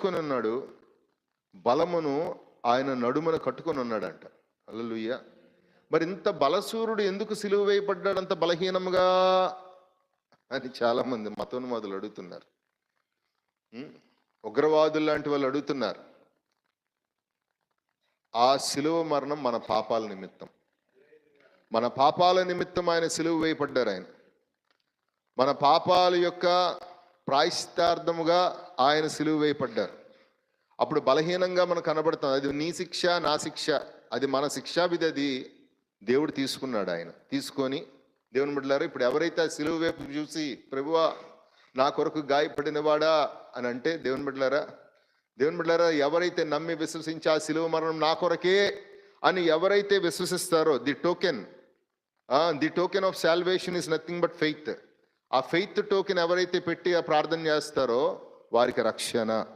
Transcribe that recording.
కట్టుకొని ఉన్నాడు బలమును ఆయన నడుమున కట్టుకొని ఉన్నాడంట అల్లలుయ్య మరి ఇంత బలసూరుడు ఎందుకు సిలువ వేయబడ్డాడు? అంత బలహీనముగా? అని చాలామంది మతోన్మాదులు అడుగుతున్నారు. ఉగ్రవాదులు లాంటి వాళ్ళు అడుగుతున్నారు. ఆ సిలువ మరణం మన పాపాల నిమిత్తం. మన పాపాల నిమిత్తం ఆయన సిలువ వేయబడ్డారు ఆయన. మన పాపాల యొక్క ప్రాయశ్చిత్తార్థముగా ఆయన సిలువ వేయపడ్డారు అప్పుడు బలహీనంగా మనకు కనబడుతుంది. అది నీ శిక్ష నా శిక్ష. అది మన శిక్షా విధి అది. దేవుడు తీసుకున్నాడు ఆయన. తీసుకొని దేవుని బిడ్డలారు ఇప్పుడు ఎవరైతే ఆ సిలువ వైపు చూసి ప్రభువా నా కొరకు గాయపడినవాడా? అని అంటే దేవుని బిడ్డలారా దేవుని బిడ్డలారా ఎవరైతే నమ్మి విశ్వసించి ఆ సిలువ మరణం నా కొరకే అని ఎవరైతే విశ్వసిస్తారో the token the token of salvation is nothing but faith. ఆ ఫెయిత్ టోకెన్ ఎవరైతే పెట్టి ఆ ప్రార్థన చేస్తారో వారికి రక్షణ.